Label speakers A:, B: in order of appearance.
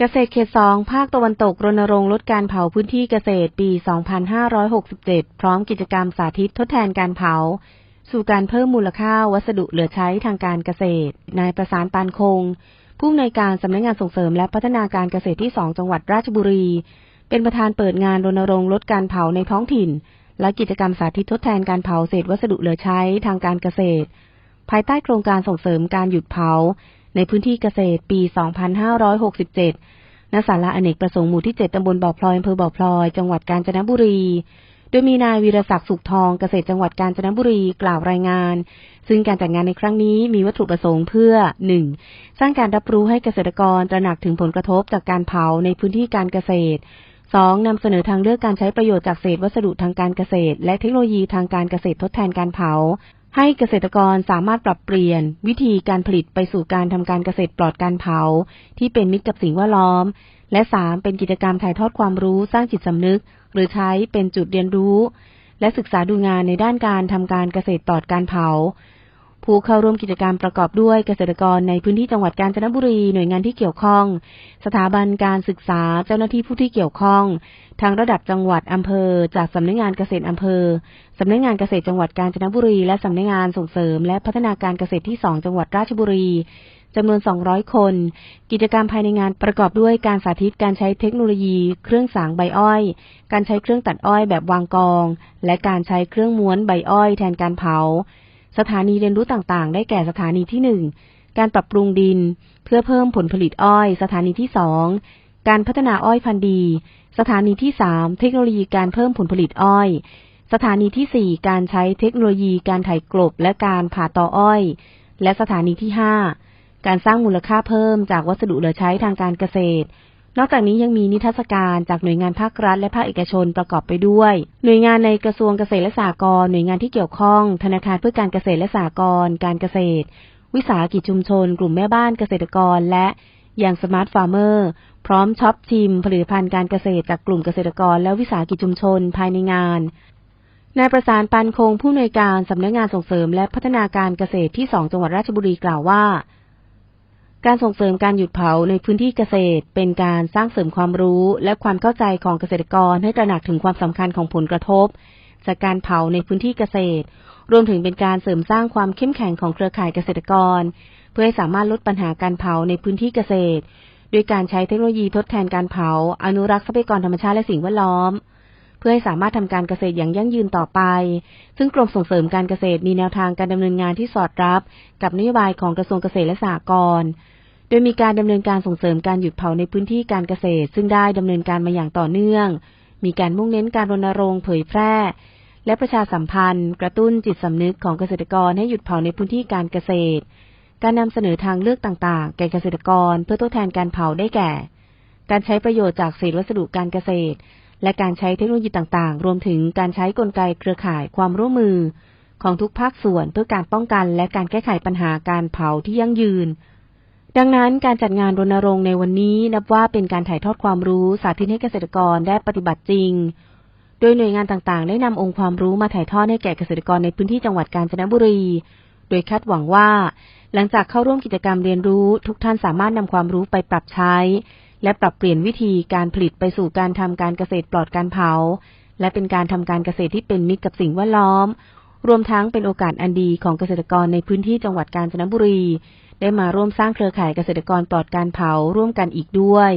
A: เกษตรเขตสองภาคตะวันตกรณรงค์ลดการเผาพื้นที่เกษตรปี 2567 พร้อมกิจกรรมสาธิตทดแทนการเผา สู่การเพิ่มมูลค่าวัสดุเหลือใช้ทางการเกษตร นายประสานปานคง ผู้อำนวยการสำนักงงานส่งเสริมและพัฒนาการเกษตรที่ 2 จังหวัดราชบุรี เป็นประธานเปิดงานรณรงค์ลดการเผาในท้องถิ่น และกิจกรรมสาธิตทดแทนการเผาเศษวัสดุเหลือใช้ทางการเกษตร ภายใต้โครงการส่งเสริมการหยุดเผา ในพื้นที่เกษตรปี 2567 ณ ศาลาอเนกประสงค์หมู่ที่ 7 ตำบลบ่อพลอยอำเภอบ่อพลอย จังหวัดกาญจนบุรี โดยมีนายวีรศักดิ์สุขทองเกษตรจังหวัดกาญจนบุรีกล่าวรายงาน ซึ่งการจัดงานในครั้งนี้มีวัตถุประสงค์เพื่อ 1. สร้างการรับรู้ให้เกษตรกรตระหนักถึงผลกระทบจากการเผาในพื้นที่การเกษตร 2. นำเสนอทางเลือกการใช้ประโยชน์จากเศษวัสดุทางการเกษตร และเทคโนโลยีทางการเกษตรทดแทนการเผา ให้เกษตรกรสามารถปรับเปลี่ยน วิธีการผลิตไปสู่การทำการเกษตรปลอดการเผา ที่เป็นมิตรกับสิ่งแวดล้อม และสามเป็นกิจกรรมถ่ายทอดความรู้สร้างจิตสำนึก หรือใช้เป็นจุดเรียนรู้ และศึกษาดูงานในด้านการทำการเกษตรปลอดการเผา ผู้เข้าร่วมกิจกรรมประกอบด้วยเกษตรกรในพื้นที่จังหวัดกาญจนบุรี หน่วยงานที่เกี่ยวข้อง สถาบันการศึกษาเจ้าหน้าที่ผู้ที่เกี่ยวข้อง ทางระดับจังหวัดอำเภอ จากสำนักงานเกษตรอำเภอสำนักงานเกษตรจังหวัดกาญจนบุรี และสำนักงานส่งเสริม และพัฒนาการเกษตรที่ 2 จังหวัดราชบุรีจำนวน 200 คน กิจกรรมภายในงานประกอบด้วยการสาธิตการใช้เทคโนโลยี เครื่องสางใบอ้อย การใช้เครื่องตัดอ้อยแบบวางกอง และการใช้เครื่องม้วนใบอ้อยแทนการเผา สถานีเรียนรู้ต่างๆ ได้แก่สถานีที่1การปรับปรุงดิน เพื่อเพิ่มผลผลิตอ้อย สถานีที่2การพัฒนาอ้อยพันธุ์ดี สถานีที่3เทคโนโลยีการเพิ่มผลผลิตอ้อย สถานีที่4การใช้เทคโนโลยีการไถกลบและการผ่าตออ้อย และสถานีที่5การสร้างมูลค่าเพิ่มจากวัสดุเหลือใช้ทางการเกษตร นอกจากนี้ยังมีนิทรรศการจากหน่วยงานภาครัฐและภาคเอกชนประกอบไปด้วย หน่วยงานในกระทรวงเกษตรและสหกรณ์หน่วยงานที่เกี่ยวข้อง ธนาคารเพื่อการเกษตรและสหกรณ์การเกษตร วิสาหกิจชุมชน กลุ่มแม่บ้านเกษตรกร และอย่างสมาร์ทฟาร์มเมอร์พร้อมช็อปชิม ผลิตภัณฑ์การเกษตรจากกลุ่มเกษตรกร และวิสาหกิจชุมชนภายในงานนายประสานปันคงผู้อำนวยการสำนักงานส่งเสริมและพัฒนาการเกษตรที่ 2 จังหวัดราชบุรีกล่าวว่า การส่งเสริมการหยุดเผาในพื้นที่เกษตร เป็นการสร้างเสริมความรู้และความเข้าใจของเกษตรกรให้ตระหนักถึงความสำคัญของผลกระทบ จากการเผาในพื้นที่เกษตร รวมถึงเป็นการเสริมสร้างความเข้มแข็งของเครือข่ายเกษตรกร เพื่อให้สามารถลดปัญหาการเผาในพื้นที่เกษตร ด้วยการใช้เทคโนโลยีทดแทนการเผา อนุรักษ์ทรัพยากรธรรมชาติและสิ่งแวดล้อม เพื่อให้สามารถทำการเกษตรอย่างยั่งยืนต่อไป ซึ่งกรมส่งเสริมการเกษตรมีแนวทางการดำเนินงานที่สอดรับ กับนโยบายของกระทรวงเกษตรและสหกรณ์โดยมีการดำเนินการส่งเสริมการหยุดเผาในพื้นที่การเกษตร ซึ่งได้ดำเนินการมาอย่างต่อเนื่อง มีการมุ่งเน้นการรณรงค์เผยแพร่ และประชาสัมพันธ์ กระตุ้นจิตสำนึกของเกษตรกรให้หยุดเผาในพื้นที่การเกษตร การนำเสนอทางเลือกต่าง ๆ แก่เกษตรกร เพื่อทดแทนการเผาได้แก่ การใช้ประโยชน์จากเศษวัสดุการเกษตร และการใช้เทคโนโลยีต่างๆ รวมถึงการใช้กลไกเครือข่ายความร่วมมือ ของทุกภาคส่วนเพื่อการป้องกัน และการแก้ไขปัญหาการเผาที่ยั่งยืน ดังนั้นการจัดงานรณรงค์ในวันนี้นับว่าเป็นการถ่ายทอดความรู้สาธิตให้เกษตรกรได้ปฏิบัติจริง โดยหน่วยงานต่างๆ ได้นำองค์ความรู้มาถ่ายทอดให้แก่เกษตรกรในพื้นที่จังหวัดกาญจนบุรี โดยคาดหวังว่า หลังจากเข้าร่วมกิจกรรมเรียนรู้ ทุกท่านสามารถนำความรู้ไปปรับใช้ และปรับเปลี่ยนวิธีการผลิตไปสู่การทำการเกษตรปลอดการเผา และเป็นการทำการเกษตรที่เป็นมิตรกับสิ่งแวดล้อม รวมทั้งเป็นโอกาสอันดีของเกษตรกรในพื้นที่จังหวัดกาญจนบุรี ได้มาร่วมสร้างเครือข่ายเกษตรกรปลอดการเผาร่วมกันอีกด้วย